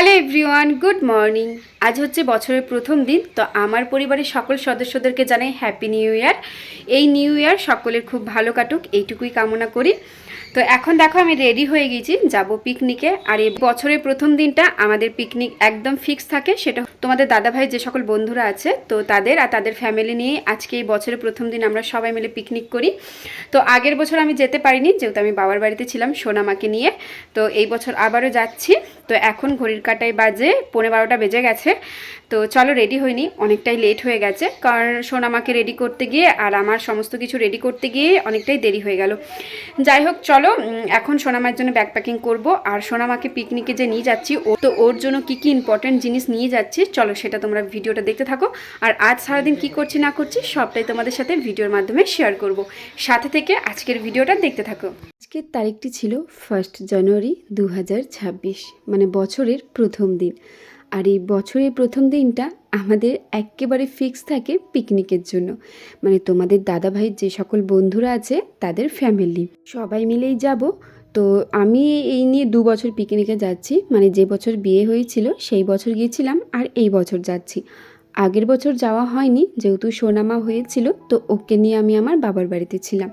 Hello everyone, good morning. আজ হচ্ছে বছরের প্রথম দিন, তো আমার পরিবারের সকল সদস্যদেরকে জানাই হ্যাপি নিউ ইয়ার। এই নিউ ইয়ার সকলের খুব ভালো কাটুক, এইটুকুই কামনা করি। তো এখন দেখো আমি রেডি হয়ে গেছি, যাব পিকনিকে আর এই বছরের প্রথম দিনটা আমাদের পিকনিক একদম ফিক্স থাকে, সেটা তোমাদের দাদাভাই যে সকল বন্ধুরা আছে, তো তাদের আর তাদের ফ্যামিলি নিয়ে আজকে এই বছরের প্রথম দিন আমরা সবাই মিলে পিকনিক করি। তো আগের বছর আমি যেতে পারিনি, যেহেতু আমি বাবার বাড়িতে ছিলাম সোনামাকে নিয়ে। তো এই বছর আবারও যাচ্ছি, তো এখন ঘড়ির কাটায় বাজে পৌনে বারোটা বেজে গেছে। তো চলো রেডি হয়নি অনেকটাই লেট হয়ে গেছে, কারণ সোনামাকে রেডি করতে গিয়ে আর আমার সমস্ত কিছু রেডি করতে গিয়ে অনেকটাই দেরি হয়ে গেল। যাই হোক, চলো উম, এখন সোনামার জন্য ব্যাগ প্যাকিং করব। আর সোনামাকে পিকনিকে যে নিয়ে যাচ্ছি ও তো ওর জন্য কি কি ইম্পর্টেন্ট জিনিস নিয়ে যাচ্ছি চলো সেটা তোমরা ভিডিওটা দেখতে থাকো। আর আজ সারাদিন কি করছি না করছি সবটাই তোমাদের সাথে ভিডিওর মাধ্যমে শেয়ার করব। সাথে থেকে আজকের ভিডিওটা দেখতে থাকো। আজকের তারিখটি ছিল ফার্স্ট জানুয়ারি দু হাজার ছাব্বিশ মানে বছরের প্রথম দিন। আর এই বছরের প্রথম দিনটা আমাদের একেবারে ফিক্স থাকে পিকনিকের জন্য। মানে তোমাদের দাদাভাইয়ের যে সকল বন্ধুরা আছে, তাদের ফ্যামিলি সবাই মিলেই যাব। তো আমি এই নিয়ে দু বছর পিকনিকে যাচ্ছি। মানে যে বছর বিয়ে হয়েছিল, সেই বছর গিয়েছিলাম আর এই বছর যাচ্ছি। আগের বছর যাওয়া হয়নি, যেহেতু সোনামা হয়েছিল, তো ওকে নিয়ে আমি আমার বাবার বাড়িতে ছিলাম।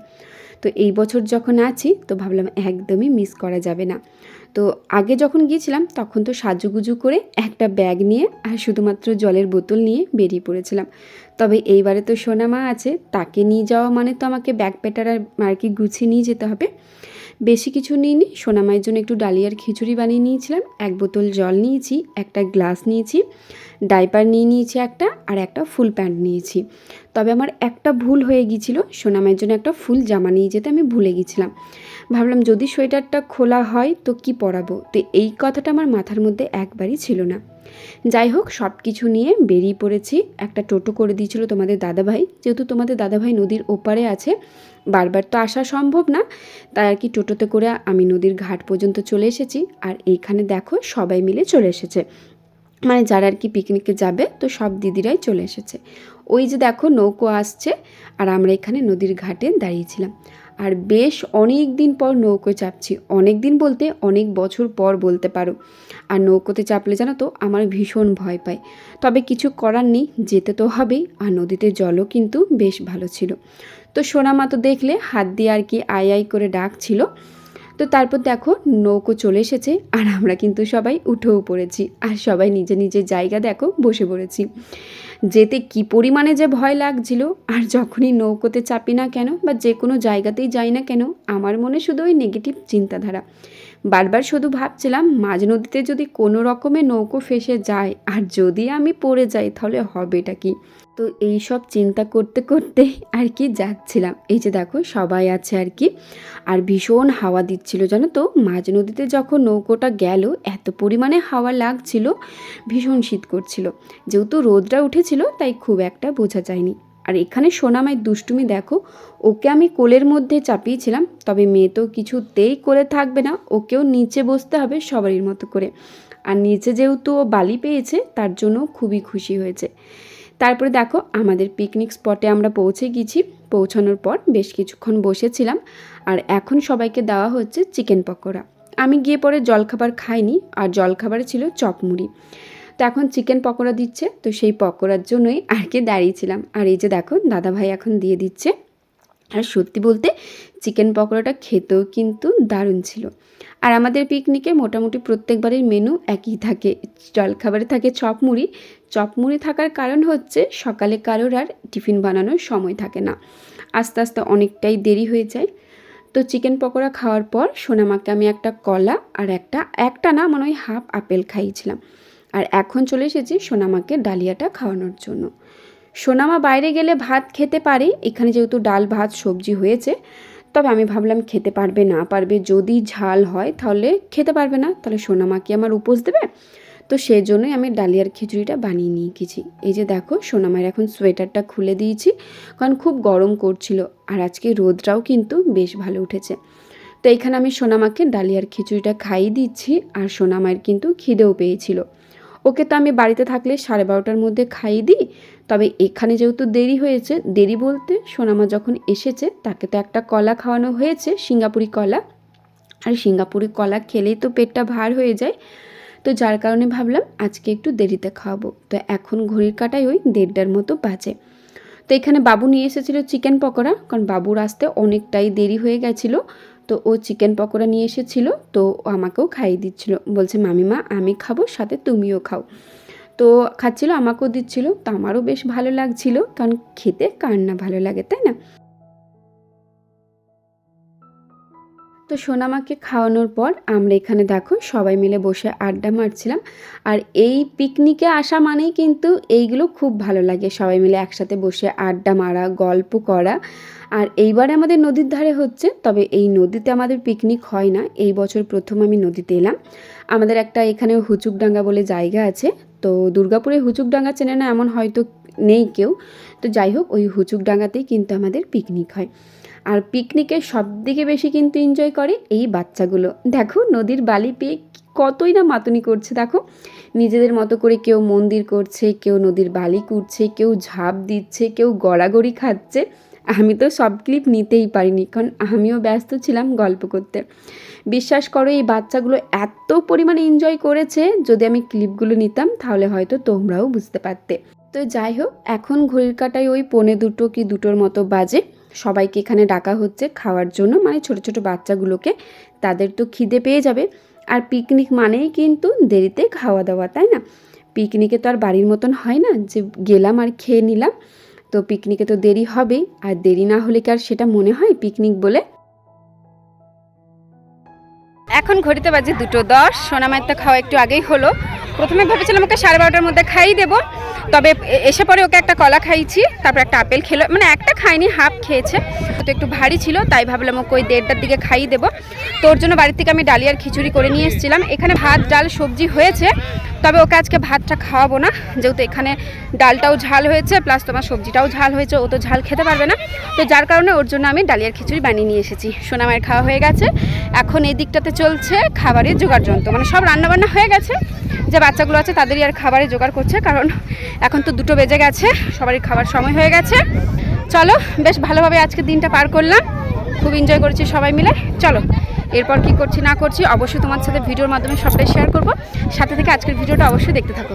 তো এই বছর যখন আছি, তো ভাবলাম একদমই মিস করা যাবে না। তো আগে যখন গিয়েছিলাম, তখন তো সাজুগুজু করে একটা ব্যাগ নিয়ে আর শুধুমাত্র জলের বোতল নিয়ে বেরিয়ে পড়েছিলাম। তবে এইবারে তো সোনামা আছে, তাকে নিয়ে যাওয়া মানে তো আমাকে ব্যাগ পেটার আর কি গুছিয়ে নিয়ে যেতে হবে। বেশি কিছু নিইনি সোনামায়ের জন্য একটু ডালিয়ার খিচুড়ি বানিয়ে নিয়েছিলাম, এক বোতল জল নিয়েছি, একটা গ্লাস নিয়েছি, ডাইপার নিয়ে নিয়েছি একটা আর একটা ফুল প্যান্ট নিয়েছি। তবে আমার একটা ভুল হয়ে গিয়েছিল সোনামায়ের জন্য একটা ফুল জামা নিয়ে যেতে আমি ভুলে গেছিলাম ভাবলাম যদি সোয়েটারটা খোলা হয় তো কি পরাবো। তো এই কথাটা আমার মাথার মধ্যে একবারই ছিল না। যাই হোক সব কিছু নিয়ে বেরিয়ে পড়েছি। একটা টোটো করে দিয়েছিল তোমাদের দাদাভাই। যেহেতু তোমাদের দাদাভাই নদীর ওপারে আছে, বারবার তো আসা সম্ভব না। তাই আর কি টোটোতে করে আমি নদীর ঘাট পর্যন্ত চলে এসেছি। আর এইখানে দেখো, সবাই মিলে চলে এসেছে। মানে যারা আর কি পিকনিকে যাবে, তো সব দিদিরাই চলে এসেছে। ওই যে দেখো, নৌকো আসছে। আর আমরা এখানে নদীর ঘাটে দাঁড়িয়েছিলাম আর বেশ অনেক দিন পর নৌকো চাপছি। অনেক দিন বলতে অনেক বছর পর বলতে পারো। আর নৌকোতে চাপলে জানো তো আমার ভীষণ ভয় পায়। তবে কিছু করার নেই, যেতে তো হবেই। আর নদীতে জলও কিন্তু বেশ ভালো ছিল। তো সোনামা তো দেখলে হাত দিয়ে আর কি আই আই করে ডাকছিল। তো তারপর দেখো নৌকো চলে এসেছে আর আমরা কিন্তু সবাই উঠেও পড়েছি আর সবাই নিজে নিজের জায়গা দেখো বসে পড়েছি। যেতে কি পরিমাণে যে ভয় লাগছিল আর যখনই নৌকোতে চাপি না কেন বা যে কোনো জায়গাতেই যাই না কেন আমার মনে শুধু ওই নেগেটিভ চিন্তাধারা। বারবার শুধু ভাবছিলাম, মাঝ নদীতে যদি কোনো রকমে নৌকো ফেসে যায় আর যদি আমি পড়ে যাই তাহলে হবেটা কি? তো এই সব চিন্তা করতে করতে আর কি যাচ্ছিলাম। এই যে দেখো, সবাই আছে আর কি। আর ভীষণ হাওয়া দিচ্ছিল, জানো তো? মাঝ নদীতে যখন নৌকোটা গেল, এত পরিমাণে হাওয়া লাগছিল, ভীষণ শীত করছিল। যেহেতু রোদটা উঠেছিল, তাই খুব একটা বোঝা যায়নি। আর এখানে সোনামায় দুষ্টুমি দেখো, ওকে আমি কোলের মধ্যে চাপিয়েছিলাম, তবে মেয়ে তো কিছুতেই কোলে থাকবে না, ওকেও নিচে বসতে হবে সবারই মতো করে। আর নিচে যেহেতু ও বালি পেয়েছে, তার জন্য খুবই খুশি হয়েছে। তারপরে দেখো আমাদের পিকনিক স্পটে আমরা পৌঁছে গেছি। পৌঁছানোর পর বেশ কিছুক্ষণ বসেছিলাম। আর এখন সবাইকে দেওয়া হচ্ছে চিকেন পকোড়া। আমি গিয়ে পরে জলখাবার খাইনি, আর জলখাবারে ছিল চপমুড়ি তো এখন চিকেন পকোড়া দিচ্ছে, তো সেই পকোড়ার জন্যই আর কি দাঁড়িয়েছিলাম। আর এই যে দেখো, দাদাভাই এখন দিয়ে দিচ্ছে। আর সত্যি বলতে চিকেন পকোড়াটা খেতেও কিন্তু দারুণ ছিল। আর আমাদের পিকনিকে মোটামুটি প্রত্যেকবারের মেনু একই থাকে। জলখাবারে থাকে চপ মুড়ি চপ মুড়ি থাকার কারণ হচ্ছে সকালে কারোর আর টিফিন বানানোর সময় থাকে না। আস্তে আস্তে অনেকটাই দেরি হয়ে যায়। তো চিকেন পকোড়া খাওয়ার পর সোনামাকে আমি একটা কলা আর একটা একটা না মনে হয় হাফ আপেল খাইয়েছিলাম। আর এখন চলে এসেছি সোনামাকে ডালিয়াটা খাওয়ানোর জন্য। সোনামা বাইরে গেলে ভাত খেতে পারে, এখানে যেহেতু ডাল, ভাত, সবজি হয়েছে, তবে আমি ভাবলাম খেতে পারবে না পারবে যদি ঝাল হয় তাহলে খেতে পারবে না, তাহলে সোনামা কি আমার উপোস দেবে? তো সেই জন্যই আমি ডালিয়ার খিচুড়িটা বানিয়ে নিয়ে গেছি এই যে দেখো সোনামায়ের এখন সোয়েটারটা খুলে দিয়েছি, কারণ খুব গরম করছিল আর আজকে রোদটাও কিন্তু বেশ ভালো উঠেছে। তো এখানে আমি সোনামাকে ডালিয়ার খিচুড়িটা খাইয়ে দিচ্ছি আর সোনামায়ের কিন্তু খিদেও পেয়েছিল। ওকে তো আমি বাড়িতে থাকলে সাড়ে বারোটার মধ্যে খাইয়ে দিই, তবে এখানে যেহেতু দেরি হয়েছে, দেরি বলতে সোনামা যখন এসেছে, তাকে তো একটা কলা খাওয়ানো হয়েছে, সিঙ্গাপুরি কলা। আর সিঙ্গাপুরি কলা খেলেই তো পেটটা ভার হয়ে যায় তো যার কারণে ভাবলাম আজকে একটু দেরিতে খাওয়াবো। তো এখন ঘড়ির কাটায় ওই দেড়টার মতো বাজে। তো এখানে বাবু নিয়ে এসেছিল চিকেন পকোড়া, কারণ বাবুর আসতে অনেকটাই দেরি হয়ে গেছিল। তো ও চিকেন পকোড়া নিয়ে এসেছিল, তো আমাকেও খাইয়ে দিচ্ছিল। বলছে, মামিমা, আমি খাব, সাথে তুমিও খাও। তো খাচ্ছিল, আমাকেও দিচ্ছিল। তো আমারও বেশ ভালো লাগছিল, কারণ খেতে কার না ভালো লাগে, তাই না? তো সোনামাকে খাওয়ানোর পর আমরা এখানে দেখো সবাই মিলে বসে আড্ডা মারছিলাম। আর এই পিকনিকে আসা মানেই কিন্তু এইগুলো খুব ভালো লাগে, সবাই মিলে একসাথে বসে আড্ডা মারা, গল্প করা। আর এইবারে আমাদের নদীর ধারে হচ্ছে, তবে এই নদীতে আমাদের পিকনিক হয় না, এই বছর প্রথম আমি নদীতে এলাম। আমাদের একটা এখানে হুচুকডাঙ্গা বলে জায়গা আছে, তো দুর্গাপুরে হুচুকডাঙ্গা চেনে না এমন হয়তো নেই কেউ। তো যাই হোক, ওই হুচুক ডাঙ্গাতেই কিন্তু আমাদের পিকনিক হয়। আর পিকনিকে সব থেকে বেশি কিন্তু এনজয় করে এই বাচ্চাগুলো। দেখো, নদীর বালি পেয়ে কতই না মাতনি করছে, দেখো। নিজেদের মতো করে কেউ মন্দির করছে, কেউ নদীর বালি কুড়ছে কেউ ঝাঁপ দিচ্ছে, কেউ গড়াগড়ি খাচ্ছে। আমি তো সব ক্লিপ নিতেই পারিনি, কারণ আমিও ব্যস্ত ছিলাম গল্প করতে। বিশ্বাস করো, এই বাচ্চাগুলো এত পরিমাণে এনজয় করেছে, যদি আমি ক্লিপগুলো নিতাম, তাহলে হয়তো তোমরাও বুঝতে পারতে। তো যাই হোক, এখন ঘড়ির কাটায় ওই পৌনে দুটো কি দুটোর মতো বাজে। সবাইকে এখানে ডাকা হচ্ছে খাওয়ার জন্য মানে ছোট ছোট বাচ্চাগুলোকে। তাদের তো খিদে পেয়ে যাবে। আর পিকনিক মানেই কিন্তু দেরিতে খাওয়া দাওয়া, তাই না? পিকনিকে তো আর বাড়ির মতন হয় না, যে গেলাম আর খেয়ে নিলাম। তো পিকনিকে তো দেরি হবেই, আর দেরি না হলে কি আর সেটা মনে হয় পিকনিক বলে? এখন ঘড়িতে বাজে দুটো দশ। সোনামায়ের তো খাওয়া একটু আগেই হলো। প্রথমে ভেবেছিলাম ওকে সাড়ে বারোটার মধ্যে খাইয়ে দেবো। তবে এসে পরে ওকে একটা কলা খাইয়েছি, তারপর একটা আপেল খেলো। মানে একটা খাইনি, হাফ খেয়েছে। তো একটু ভারী ছিল, তাই ভাবলাম ওকে ওই দেড়টার দিকে খাইয়ে দেবো। তো ওর জন্য বাড়ি থেকে আমি ডালিয়ার খিচুড়ি করে নিয়ে এসেছিলাম। এখানে ভাত, ডাল, সবজি হয়েছে। তবে ওকে আজকে ভাতটা খাওয়াবো না। যেহেতু এখানে ডালটাও ঝাল হয়েছে, প্লাস তোমার সবজিটাও ঝাল হয়েছে, ও তো ঝাল খেতে পারবে না। তো যার কারণে ওর জন্য আমি ডালিয়ার খিচুড়ি বানিয়ে নিয়ে এসেছি। সোনামায়ের খাওয়া হয়ে গেছে। এখন এই দিকটাতে চলছে খাবারের জোগাড় যন্ত্র। মানে সব রান্নাবান্না হয়ে গেছে। যে বাচ্চাগুলো আছে তাদেরই আর খাবারের জোগাড় করছে, কারণ এখন তো দুটো বেজে গেছে, সবারই খাবার সময় হয়ে গেছে। চলো, বেশ ভালোভাবে আজকে দিনটা পার করলাম। খুব এনজয় করেছি সবাই মিলে। চলো, এরপর কি করছি না করছি অবশ্যই তোমার সাথে ভিডিওর মাধ্যমে সবটাই শেয়ার করব। সাথে থেকে আজকের ভিডিওটা অবশ্যই দেখতে থাকো।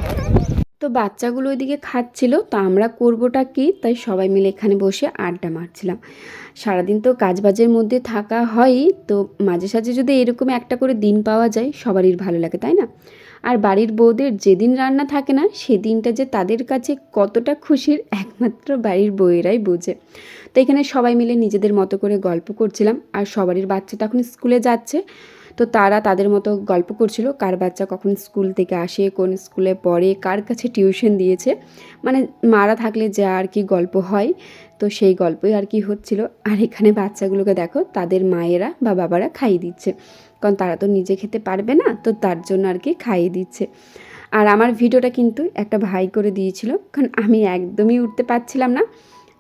তো বাচ্চাগুলো ওইদিকে খাচ্ছিল, তো আমরা করবোটা কি? তাই সবাই মিলে এখানে বসে আড্ডা মারছিলাম। সারাদিন তো কাজবাজের মধ্যে থাকা হয়ই তো মাঝে সাঝে যদি এরকম একটা করে দিন পাওয়া যায়, সবারই ভালো লাগে, তাই না? আর বাড়ির বউদের যেদিন রান্না থাকে না, সেদিনটা যে তাদের কাছে কতটা খুশির একমাত্র বাড়ির বউয়েরাই বোঝে। তো এখানে সবাই মিলে নিজেদের মতো করে গল্প করছিলাম, আর সবারই বাচ্চা তখন স্কুলে যাচ্ছে তো তারা তাদের মতো গল্প করছিল, কার বাচ্চা কখন স্কুল থেকে আসে, কোন স্কুলে পড়ে, কার কাছে টিউশন দিয়েছে। মানে মারা থাকলে যা আর কি গল্প হয়, তো সেই গল্পই আর কি হচ্ছিল। আর এখানে বাচ্চাগুলোকে দেখো, তাদের মায়েরা বা বাবারা খাইয়ে দিচ্ছে। কারণ তারা তো নিজে খেতে পারবে না, তো তার জন্য আর কি খাইয়ে দিচ্ছে। আর আমার ভিডিওটা কিন্তু একটা ভাই করে দিয়েছিল, কারণ আমি একদমই উঠতে পারছিলাম না।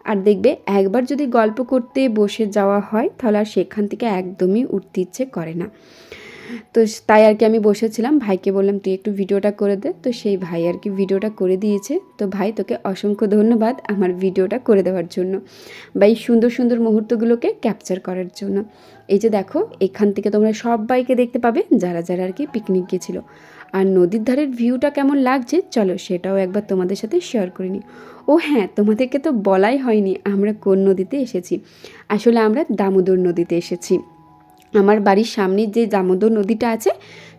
আর দেখবে, একবার যদি গল্প করতে বসে যাওয়া হয়, তাহলে আর সেখান থেকে একদমই উঠতে ইচ্ছে করে না। তো তাই আর কি আমি বসেছিলাম। ভাইকে বললাম, তুই একটু ভিডিওটা করে দে। তো সেই ভাই আর কি ভিডিওটা করে দিয়েছে। তো ভাই, তোকে অসংখ্য ধন্যবাদ আমার ভিডিওটা করে দেওয়ার জন্য বা এই সুন্দর সুন্দর মুহূর্তগুলোকে ক্যাপচার করার জন্য। এই যে দেখো, এখান থেকে তোমরা সবাইকে দেখতে পাবে যারা যারা আর কি পিকনিক গেছিল। আর নদীর ধারের ভিউটা কেমন লাগছে, চলো সেটাও একবার তোমাদের সাথে শেয়ার করে নিই। ও হ্যাঁ তোমাদেরকে তো বলাই হয়নি আমরা কোন নদীতে এসেছি। আসলে আমরা দামোদর নদীতে এসেছি। আমার বাড়ির সামনে যে দামোদর নদীটা আছে,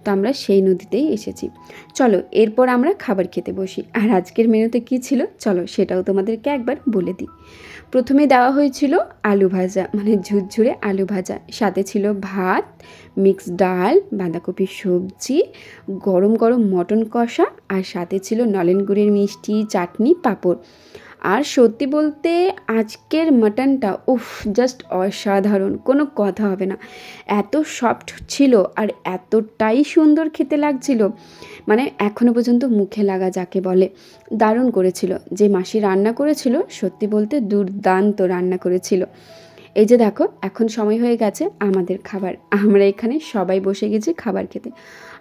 তো আমরা সেই নদীতেই এসেছি। চলো, এরপর আমরা খাবার খেতে বসি। আর আজকের মেনুতে কী ছিল? চলো, সেটাও তোমাদেরকে একবার বলে দিই। প্রথমে দেওয়া হয়েছিল আলু ভাজা মানে ঝুরঝুরে আলু ভাজা। সাথে ছিল ভাত মিক্স ডাল, বাঁধাকপির সবজি, গরম গরম মটন কষা, আর সাথে ছিল নলেন গুড়ের মিষ্টি, চাটনি, পাঁপড়। আর সত্যি বলতে আজকের মাটনটা, উফ জাস্ট অসাধারণ। কোনো কথা হবে না। এত সফট ছিল আর এতটাই সুন্দর খেতে লাগছিল। মানে এখনও পর্যন্ত মুখে লাগা যাকে বলে, দারুণ করেছিল। যে মাসি রান্না করেছিল, সত্যি বলতে দুর্দান্ত রান্না করেছিল। এই যে দেখো, এখন সময় হয়ে গেছে আমাদের খাবার। আমরা এখানে সবাই বসে গেছি খাবার খেতে।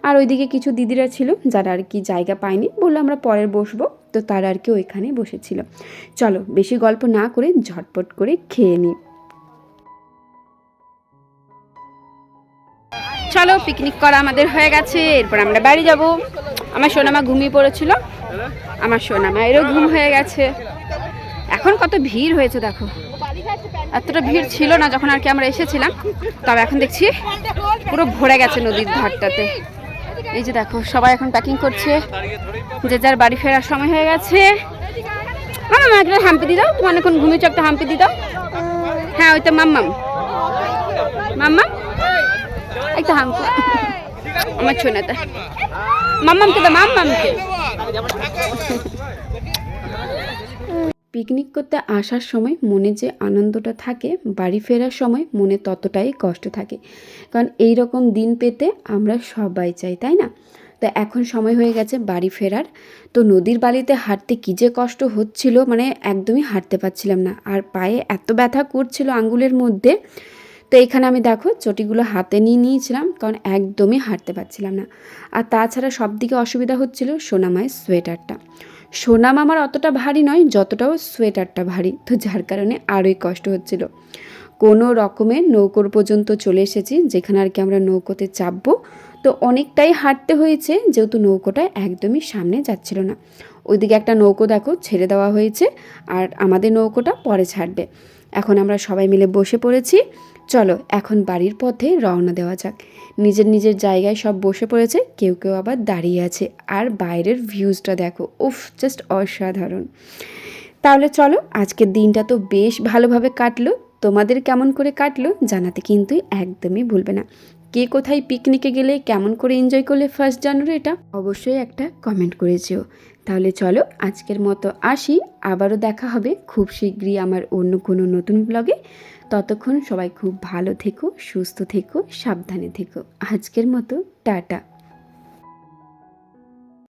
আর ওইদিকে কিছু দিদিরা ছিল যারা আর কি জায়গা পায়নি, বলল আমরা পরের বসবো। তো তারা আর কি ওইখানে বসেছিল। চলো, বেশি গল্প না করে ঝটপট করে খেয়ে নিই চলো পিকনিক করা আমাদের হয়ে গেছে। এরপর আমরা বাড়ি যাব। আমার সোনামা ঘুমিয়ে পড়েছিল। আমার সোনামা এরও ঘুম হয়ে গেছে। এখন কত ভিড় হয়েছে, দেখো। এতটা ভিড় ছিল না যখন আর কি আমরা এসেছিলাম তবে এখন দেখছি পুরো ভরে গেছে নদীর ধারটাতে। এই যে দেখো, সবাই এখন প্যাকিং করছে। যে যার বাড়ি ফেরার সময় হয়ে গেছে। মামা একটা হাম্পি দি দাও। তোমার অনেকক্ষণ ঘুমিয়েছো একটা হাম্পি দি দাও। হ্যাঁ ওই তো মাম্মাম। মাম্মাম? একটা হাম্পি। আমার ছোনাটা। মাম্মামকে দাও, মাম্মামকে। পিকনিক করতে আসার সময় মনে যে আনন্দটা থাকে, বাড়ি ফেরার সময় মনে ততটাই কষ্ট থাকে। কারণ এই রকম দিন পেতে আমরা সবাই চাই, তাই না? তো এখন সময় হয়ে গেছে বাড়ি ফেরার। তো নদীর বালিতে হাঁটতে কী যে কষ্ট হচ্ছিল মানে একদমই হাঁটতে পারছিলাম না। আর পায়ে এত ব্যথা করছিল আঙ্গুলের মধ্যে। তো এখানে আমি দেখো চটিগুলো হাতে নিয়ে নিয়েছিলাম, কারণ একদমই হাঁটতে পারছিলাম না। আর তাছাড়া সব দিকে অসুবিধা হচ্ছিল সোনামায়ের সোয়েটারটা। সোনাম আমার অতটা ভারী নয়, যতটাও সোয়েটারটা ভারী। তো যার কারণে আরোই কষ্ট হচ্ছিল। কোনো রকমে নৌকোর পর্যন্ত চলে এসেছি, যেখানে আর কি আমরা নৌকোতে চাপবো। তো অনেকটাই হাঁটতে হয়েছে, যেহেতু নৌকোটা একদমই সামনে যাচ্ছিল না। ওইদিকে একটা নৌকো দেখো, ছেড়ে দেওয়া হয়েছে, আর আমাদের নৌকোটা পরে ছাড়বে। এখন আমরা সবাই মিলে বসে পড়েছি। চলো, এখন বাড়ির পথে রওনা দেওয়া যাক। নিজের নিজের জায়গায় সব বসে পড়েছে, কেউ কেউ আবার দাঁড়িয়ে আছে। আর বাইরের ভিউজটা দেখো, উফ জাস্ট অসাধারণ। তাহলে চলো, আজকের দিনটা তো বেশ ভালোভাবে কাটলো। তোমাদের কেমন করে কাটলো জানাতে কিন্তু একদমই ভুলবে না। কে কোথায় পিকনিকে গেলে, কেমন করে এনজয় করলে ফার্স্ট জানুয়ারি এটা, অবশ্যই একটা কমেন্ট করেছিও তাহলে চলো, আজকের মতো আসি। আবারও দেখা হবে খুব শীঘ্রই আমার অন্য কোনো নতুন ব্লগে ততক্ষণ সবাই খুব ভালো থেকো সুস্থ থেকো সাবধানে থেকো। আজকের মতো টাটা।